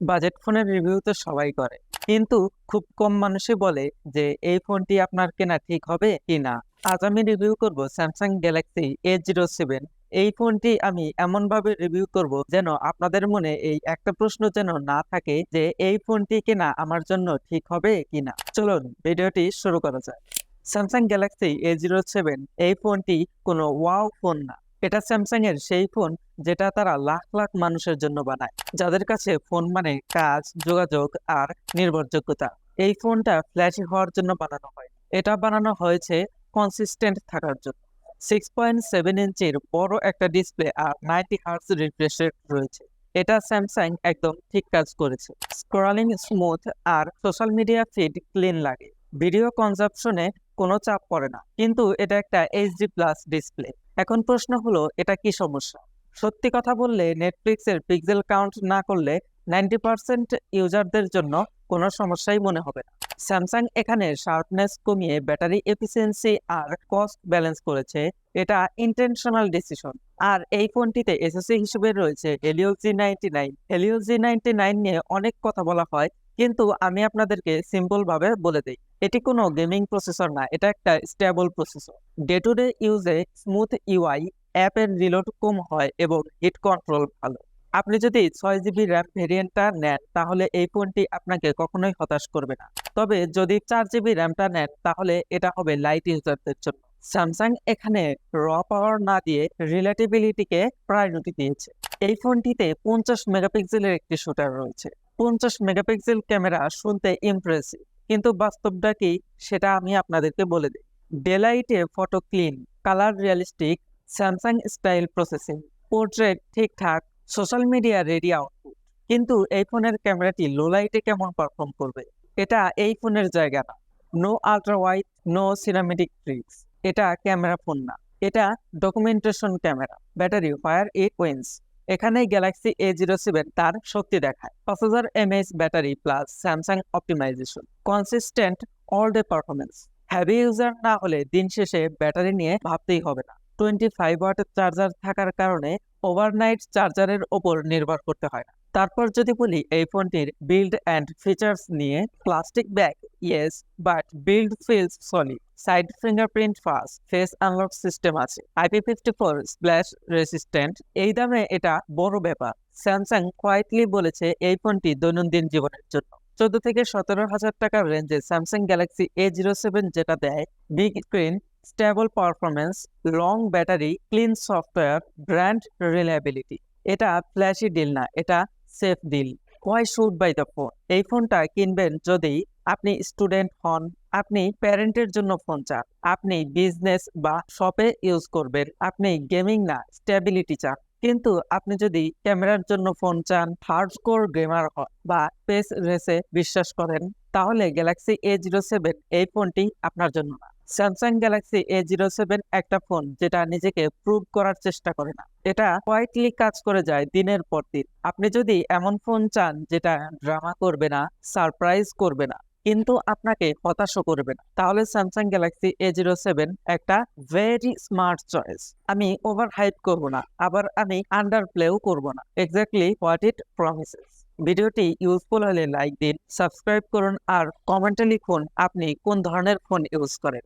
Budget ফোনের review তো সবাই করে। কিন্তু খুব কম মানুষই বলে যে, এই ফোনটি আপনার কেনা ঠিক হবে কি না? আজ আমি রিভিউ করব Samsung Galaxy A zero seven এই ফোনটি আমি এমনভাবে রিভিউ করব যেন আপনাদের মনে এই একটা প্রশ্ন যেন না থাকে যে, এই ফোনটি কেনা আমার জন্য ঠিক হবে কি না? চলুন, ভিডিওটি শুরু করা যায় Samsung Galaxy A zero seven এই ফোনটি কোনো ওয়াও ফোন না। এটা স্যামসাং এর সেই ফোন যেটা তারা লাখ লাখ মানুষের জন্য বানায়, যাদের কাছে ফোন মানে কাজ, যোগাযোগ আর নির্ভরযোগ্যতা। এই ফোনটা ফ্ল্যাশি হওয়ার জন্য বানানো হয়। এটা বানানো হয়েছে কনসিস্টেন্ট থাকার জন্য। সিক্স পয়েন্ট সেভেন ইঞ্চির বড় একটা ডিসপ্লে আর নাইনটি হার্টস রিফ্রেশ রয়েছে। এটা স্যামসাং একদম ঠিক কাজ করেছে। স্ক্রলিং স্মুথ আর সোশ্যাল মিডিয়া ফিড ক্লিন লাগে। ভিডিও কনজাপশনে কোনো চাপ পড়ে না। কিন্তু এটা একটা এইচডি প্লাস ডিসপ্লে এখন প্রশ্ন হলো, এটা কি সমস্যা? সত্যি কথা বললে নেটফ্লিক্সের পিক্সেল কাউন্ট না করলে নাইনটি পার্সেন্ট ইউজারদের জন্য কোনো সমস্যাই মনে হবে না। স্যামসাং এখানে শার্পনেস কমিয়ে ব্যাটারি এফিসিয়েন্সি আর কস্ট ব্যালেন্স করেছে, এটা ইন্টেনশনাল ডিসিশন আর এই ফোনটিতে এসএসসি হিসেবে রয়েছে Helio G ninety nine Helio G ninety nine নিয়ে অনেক কথা বলা হয়, কিন্তু আমি আপনাদেরকে সিম্পল ভাবে বলে দিই, এটি কোনো গেমিং প্রসেসর না, এটা একটা stable processor day to day ইউজে smooth UI অ্যাপের রিলোড কম হয় এবং হিট কন্ট্রোল ভালো। আপনি যদি ছয় জিবি র্যাম ভেরিয়েন্টটা নেন, তাহলে এই ফোনটি আপনাকে কখনোই হতাশ করবে না। তবে যদি চার জিবি র্যামটা নেন, তাহলে এটা হবে লাইট ইউজারদের জন্য। স্যামসাং এখানে র পাওয়ার না দিয়ে রিলেটিবিলিটিকে প্রায়োরিটি দিয়েছে। এই ফোনটিতে পঞ্চাশ মেগাপিক্সেলের একটি শুটার রয়েছে। পঞ্চাশ মেগাপিক্সেল ক্যামেরা শুনতে ইমপ্রেসিভ কিন্তু বাস্তবটা কি, সেটা আমি আপনাদেরকে বলে দিই। ডেলাইটে photo clean colour realistic Samsung style processing portrait ঠিকঠাক সোশ্যাল মিডিয়া রেডি আউটপুট কিন্তু এই ফোনের ক্যামেরাটি লো লাইটে কেমন পারফর্ম করবে? এটা এই ফোনের জায়গা না। No ultra wide no cinematic tricks এটা ক্যামেরা ফোন না। এটা documentation camera battery fire it wins এখানেই গ্যালাক্সি এ জিরো সেভেন তার শক্তি দেখায়। পাঁচ হাজার mAh battery plus Samsung optimization consistent all day performance heavy user না হলে দিন শেষে ব্যাটারি নিয়ে ভাবতেই হবে না। টোয়েন্টি ফাইভ ওয়াটের চার্জার থাকার কারণে ওভারনাইট চার্জারের ওপর নির্ভর করতে হয়। না তারপর যদি বলি এই ফোনটির বিল্ড অ্যান্ড ফিচার্স নিয়ে plastic bag yes but build feels solid side fingerprint fast face unlock system আছে IP fifty four splash resistant এই দামে এটা বড় ব্যাপার। স্যামসাং কোয়াইটলি বলেছে এই ফোনটি দৈনন্দিন জীবনের জন্য। চোদ্দ থেকে সতেরো হাজার টাকার রেঞ্জে Samsung Galaxy A zero seven যেটা দেয় big screen stable performance long battery clean software brand reliability এটা ফ্ল্যাশি ডিল না, এটা safe deal why should buy the phone এই ফোনটা কিনবেন যদি আপনি স্টুডেন্ট হন, আপনি প্যারেন্টের জন্য ফোন চান, আপনি বিজনেস বা শপে ইউজ করবেন, আপনি গেমিং না স্টেবিলিটি চান। কিন্তু আপনি যদি ক্যামেরার জন্য ফোন চান হার্ড স্কোর গেমার বা পেস রেসে বিশ্বাস করেন, তাহলে গ্যালাক্সি এ জিরো সেভেন এই ফোনটি আপনার জন্য না। Samsung Galaxy A zero seven একটা ফোন যেটা নিজেকে প্রুভ করার চেষ্টা করে না। এটা কোয়াইটলি কাজ করে যায় দিনের পর দিন। আপনি যদি এমন ফোন চান যেটা ড্রামা করবে না সারপ্রাইজ করবে না, কিন্তু আপনাকে হতাশও করবে না, তাহলে Samsung Galaxy A zero seven একটা ভেরি স্মার্ট চয়েস আমি ওভার হাইপ করব না, আবার আমি আন্ডার প্লেও করব না। এক্স্যাক্টলি হোয়াট ইট প্রমিসেস ভিডিওটি ইউজফুল হলে লাইক দিন সাবস্ক্রাইব করুন আর কমেন্টে লিখুন আপনি কোন ধরনের ফোন ইউজ করেন।